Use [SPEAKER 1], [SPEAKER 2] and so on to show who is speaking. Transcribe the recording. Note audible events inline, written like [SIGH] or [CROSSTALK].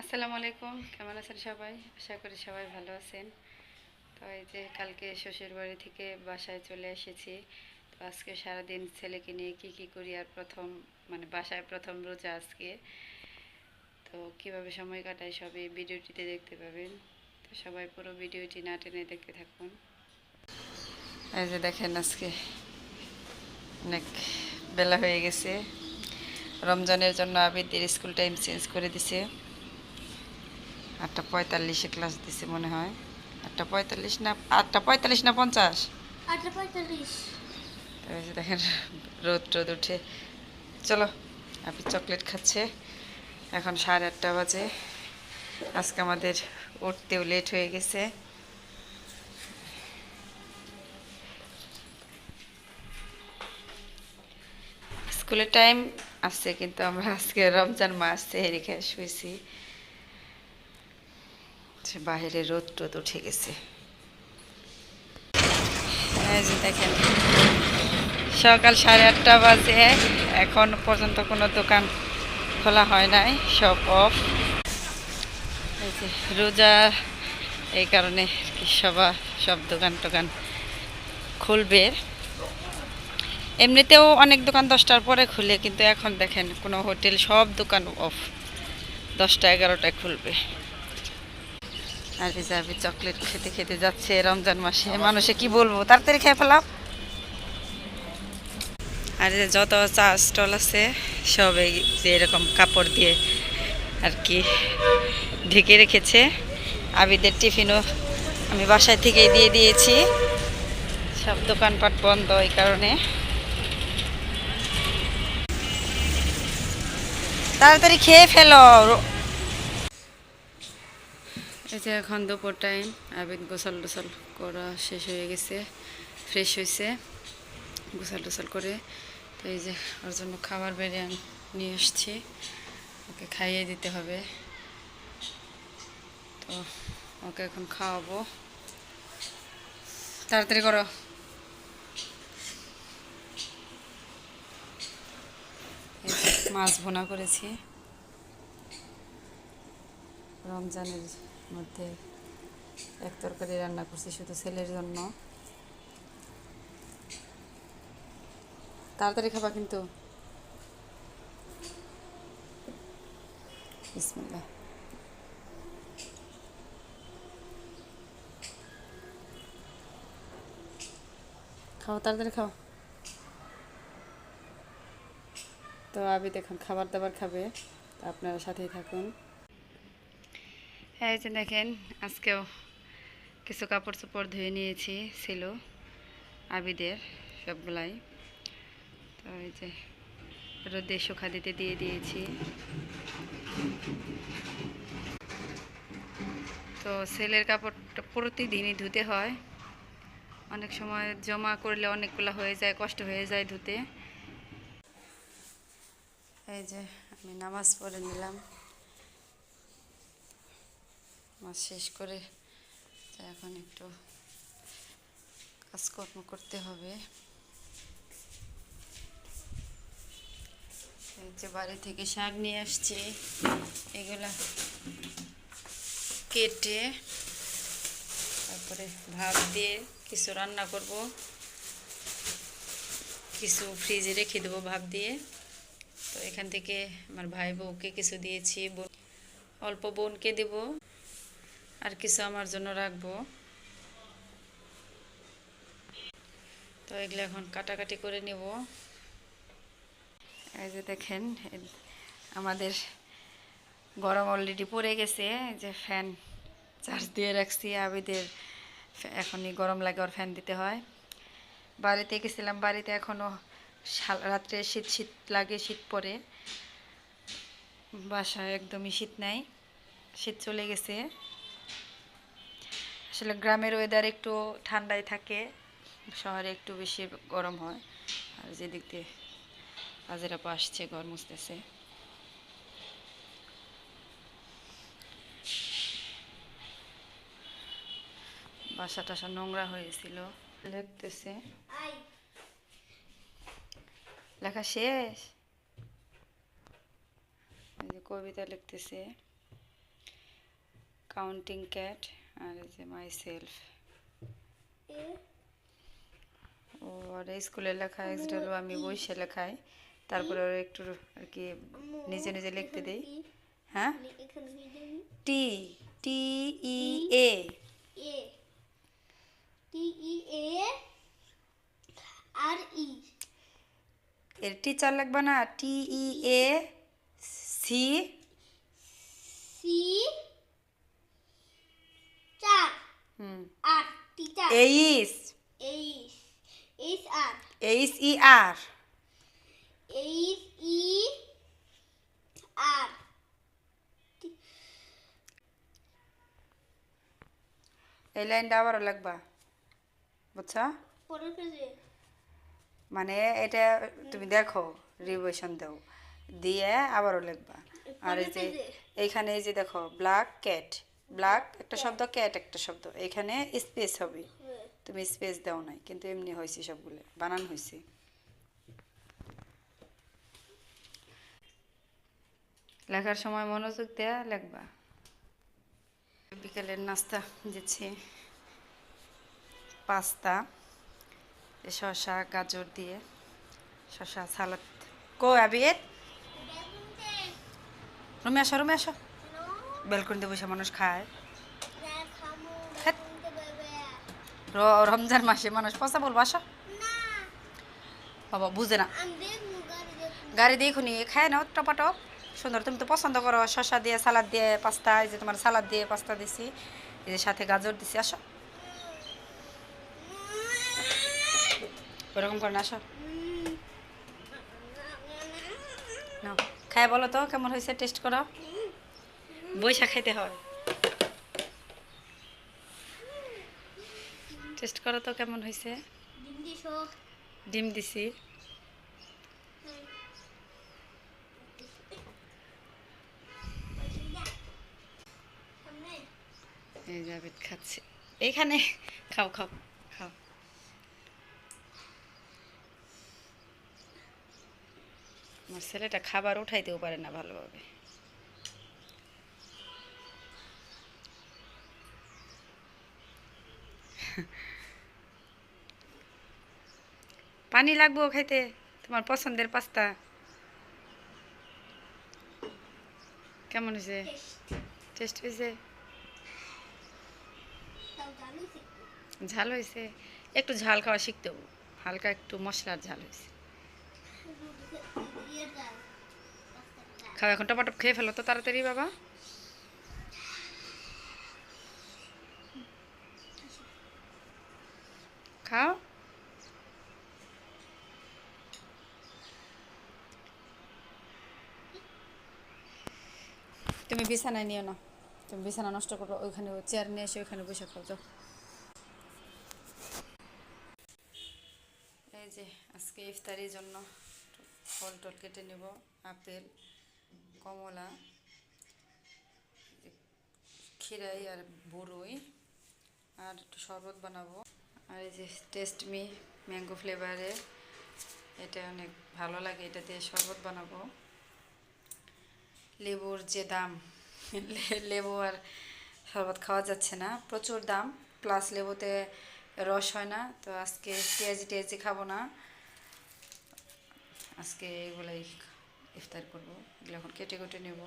[SPEAKER 1] আসসালামু আলাইকুম, কেমন আছেন সবাই? আশা করি সবাই ভালো আছেন। তো এই যে কালকে শ্বশুর বাড়ি থেকে বাসায় চলে এসেছি। তো আজকে সারাদিন ছেলেকে নিয়ে কি কি করি আর প্রথম মানে বাসায় প্রথম রোজা আজকে। তো কীভাবে সময় কাটাই সবই ভিডিওটিতে দেখতে পাবেন। তো সবাই পুরো ভিডিওটি না টেনে দেখতে থাকুন। এই যে দেখেন আজকে অনেক বেলা হয়ে গেছে। রমজানের জন্য আবিদের স্কুল টাইম চেঞ্জ করে দিছে। আটটা পঁয়তাল্লিশে ক্লাস দিছে মনে হয়। আটটা পঁয়তাল্লিশ না আটটা পঁয়তাল্লিশ না পঞ্চাশ?
[SPEAKER 2] আটটা পঁয়তাল্লিশ।
[SPEAKER 1] দেখেন রোদ রোদ উঠে। চলো আপনি চকলেট খাচ্ছে। এখন সাড়ে আটটা বাজে। আজকে আমাদের উঠতেও লেট হয়ে গেছে। স্কুলের টাইম আসছে কিন্তু আমরা আজকে রমজান মাস খেয়ে শুয়েছি। যে বাইরে রোদ টোদ উঠে গেছে। দেখেন, সকাল সাড়ে আটটা বাজে, এখন পর্যন্ত কোনো দোকান খোলা হয় নাই, সব অফ। রোজা, এই কারণে কি সবা, সব দোকান টোকান খুলবে। এমনিতেও অনেক দোকান দশটার পরে খুলে, কিন্তু এখন দেখেন কোনো হোটেল, সব দোকান অফ। দশটা এগারোটায় খুলবে। আর যাবে চকলেট খেতে খেতে যাচ্ছে রমজান মাসে। মানুষে কি বলব? তাড়াতাড়ি খেয়ে ফেলাম আর যত চা স্টল আছে, সব এরকম কাপড় দিয়ে আর কি ঢেকে রেখেছে। আবিদের টিফিনও আমি বাসায় থেকেই দিয়ে দিয়েছি। সব দোকানপাট বন্ধ এই কারণে। তাড়াতাড়ি খেয়ে ফেলো। এই যে এখন দুপুর টাইম আবেদ গোসল টোসল করা শেষ হয়ে গেছে ফ্রেশ হয়েছে গোসল টোসল করে তো এই যে ওর জন্য খাবার আন- নিয়ে এসছি ওকে খাইয়ে দিতে হবে। তো ওকে এখন খাওয়াবো। তাড়াতাড়ি করো। মাছ ভোনা করেছি। রমজানের মধ্যে এক তরকারি রান্না করছি শুধু ছেলের জন্য। তাড়াতাড়ি খাবা কিন্তু। খাও, তাড়াতাড়ি খাও। তো আবিদ খাবার দাবার খাবে আপনারা সাথেই থাকুন। এই যে দেখেন, আজকেও কিছু কাপড় চোপড় ধুয়ে নিয়েছি, ছিল আবিদের সবগুলাই। তো এই যে রোদে শুকা দিতে দিয়ে দিয়েছি। তো ছেলের কাপড়টা প্রতিদিনই ধুতে হয়। অনেক সময় জমা করলে অনেকগুলো হয়ে যায়, কষ্ট হয়ে যায় ধুতে। এই যে আমি নামাজ পড়ে নিলাম। নামাজ শেষ করে এখন একটু কাজকর্ম করতে হবে। যে বাড়ি থেকে শাক নিয়ে আসছি, এগুলা কেটে তারপরে ভাত দিয়ে কিছু রান্না করব। কিছু ফ্রিজে রেখে দেবো ভাব দিয়ে। তো এখান থেকে আমার ভাই বউকে কিছু দিয়েছি অল্প বোনকে দেব। আর কিছু আমার জন্য রাখব। তো এগুলো এখন কাটাকাটি করে নেব। এই যে দেখেন আমাদের গরম অলরেডি পড়ে গেছে যে ফ্যান চার্জ দিয়ে রাখছি আবিদের। এখনই গরম লাগে ওর ফ্যান দিতে হয়। বাড়িতে গেছিলাম, বাড়িতে এখনও রাত্রে শীত শীত লাগে, শীত পড়ে। বাসায় একদমই শীত নাই, শীত চলে গেছে। আসলে গ্রামের ওয়েদার একটু ঠান্ডায় থাকে, শহরে একটু বেশি গরম হয়, আর যেদিক দিয়ে কাজের আপা আসছে, ঘর মুছতেছে। বাসা টাসা নোংরা হয়েছিল লিখতেছে লেখা শেষ? কবিতা লিখতেছে। কাউন্টিং ক্যাট আর এই যে মাই সেলফ ও আর স্কুলে লেখা এক্সটা হলো আমি বইসে লেখাই। তারপরে ওর একটু আর কি নিজে নিজে লিখতে দিই। হ্যাঁ? টি টি ই এ
[SPEAKER 2] টি ই এ আর ই
[SPEAKER 1] এর টিচার লিখবা না। T E A C
[SPEAKER 2] C
[SPEAKER 1] H
[SPEAKER 2] H H R
[SPEAKER 1] H E R
[SPEAKER 2] H E R
[SPEAKER 1] এই লাইনটা আবারও লিখবা বুঝছ মানে এটা তুমি দেখো রিভিশন দাও দিয়ে আবারও লিখবা আর এই যে এইখানে এই যে দেখো ব্ল্যাক ক্যাট ব্ল্যাক একটা শব্দ ক্যাট একটা শব্দ এখানে স্পেস হবে তুমি স্পেস দাও নাই কিন্তু এমনি হয়েছে সবগুলো বানান হয়েছে লেখার সময় মনোযোগ দেয়া লেখবা বিকেলের নাস্তা দিচ্ছি। পাস্তা শসা গাজর দিয়ে শসা সালাদ। কো আবির রুমে আসো রুমে আসো। বেলকুনিতে বসে মানুষ খায়। রমজান মাসে মানুষ পচা বলব আসো বাবা বুঝে না। গাড়ি দিয়ে খুনি। খায় না টপাটপ। সুন্দর তুমি তো পছন্দ করো শসা দিয়ে সালাদ দিয়ে পাস্তা এই যে তোমার সালাদ দিয়ে পাস্তা দিছি এই যে সাথে গাজর দিছি আসো। ওরকম করে না আসো। খায় বলো তো কেমন হয়েছে টেস্ট করো। বৈশা খাইতে হয়। টেস্ট করো তো কেমন হয়েছে ডিম দিছি? এই জাবেদ খাচ্ছে। এইখানে খাও খাও খাও। আমার ছেলেটা খাবার উঠাইতেও পারে না ভালোভাবে। পানি লাগবো খাইতে তোমার পছন্দের পাস্তা। কেমন হয়েছে? টেস্ট হয়েছে? ঝাল হয়েছে একটু। ঝাল খাওয়া শিখতে হবে। হালকা একটু মশলার ঝাল হয়েছে। খাও এখন টপাটপ খেয়ে ফেলো তো তাড়াতাড়ি বাবা। খাও। তুমি বিছানায় নিও না। তুমি বিছানা নষ্ট করো, ওইখানে চেয়ার নিয়ে এসে ওইখানে বসে খাও যাও। এই যে, আজকে ইফতারির জন্য ফল টল কেটে নেব, আপেল, কমলা খিরাই আর বড়ই আর শরবত বানাবো। আর এই যে টেস্ট মি ম্যাঙ্গো ফ্লেভারের এটা অনেক ভালো লাগে, এটা দিয়ে শরবত বানাবো। লেবুর যে দাম, [LAUGHS] লেবু আর শরবত খাওয়া যাচ্ছে না, প্রচুর দাম প্লাস লেবুতে রস হয় না, তো আজকে পেঁয়াজি টেয়াজি খাব না। আজকে এগুলোই ইফতার করব, এগুলো এখন কেটে কেটে নেব।